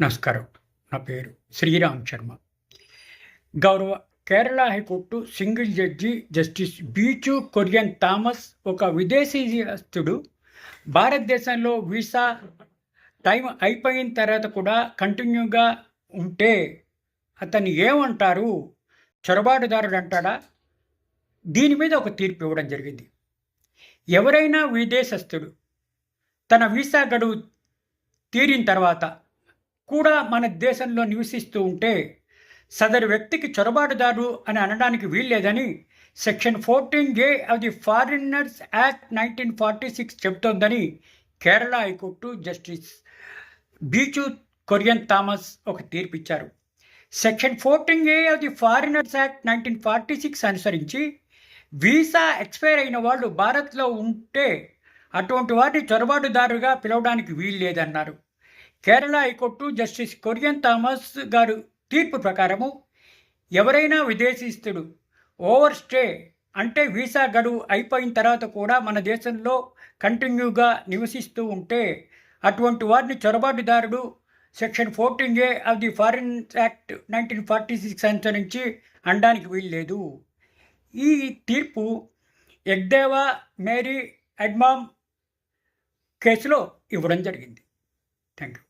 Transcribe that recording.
నమస్కారం. నా పేరు శ్రీరామ్ శర్మ. గౌరవ Kerala high court single judge justice Bechu Kurian Thomas ఒక విదేశీయస్తుడు భారతదేశంలో వీసా టైం అయిపోయిన తర్వాత కూడా కంటిన్యూగా ఉంటే అతన్ని ఏమంటారు? చొరబాటుదారుడు అంటాడా? దీని మీద ఒక తీర్పు ఇవ్వడం జరిగింది. ఎవరైనా విదేశస్తుడు తన వీసా గడువు తీరిన తర్వాత కూడా మన దేశంలో నివసిస్తూ ఉంటే సదరు వ్యక్తికి చొరబాటుదారు అని అనడానికి వీల్లేదని section fourteen J of the foreigners act nineteen forty six చెబుతోందని Kerala high court justice Bechu Kurian Thomas ఒక తీర్పిచ్చారు. Section fourteen A of the foreigners act nineteen forty six అనుసరించి వీసా ఎక్స్పైర్ అయిన వాళ్ళు భారత్లో ఉంటే అటువంటి వారిని చొరబాటుదారుగా పిలవడానికి వీలు లేదన్నారు Kerala high court justice Kurian Thomas గారు తీర్పు ప్రకారము ఎవరైనా విదేశీస్తుడు ఓవర్ స్టే అంటే వీసా గడువు అయిపోయిన తర్వాత కూడా మన దేశంలో కంటిన్యూగా నివసిస్తూ ఉంటే అటువంటి వారిని చొరబాటుదారుడు section fourteen A of the foreign act nineteen forty six అనుసరించి అనడానికి వీల్లేదు. ఈ తీర్పు ఎగ్దేవా మేరీ అడ్మామ్ కేసులో ఇవ్వడం జరిగింది. Thank you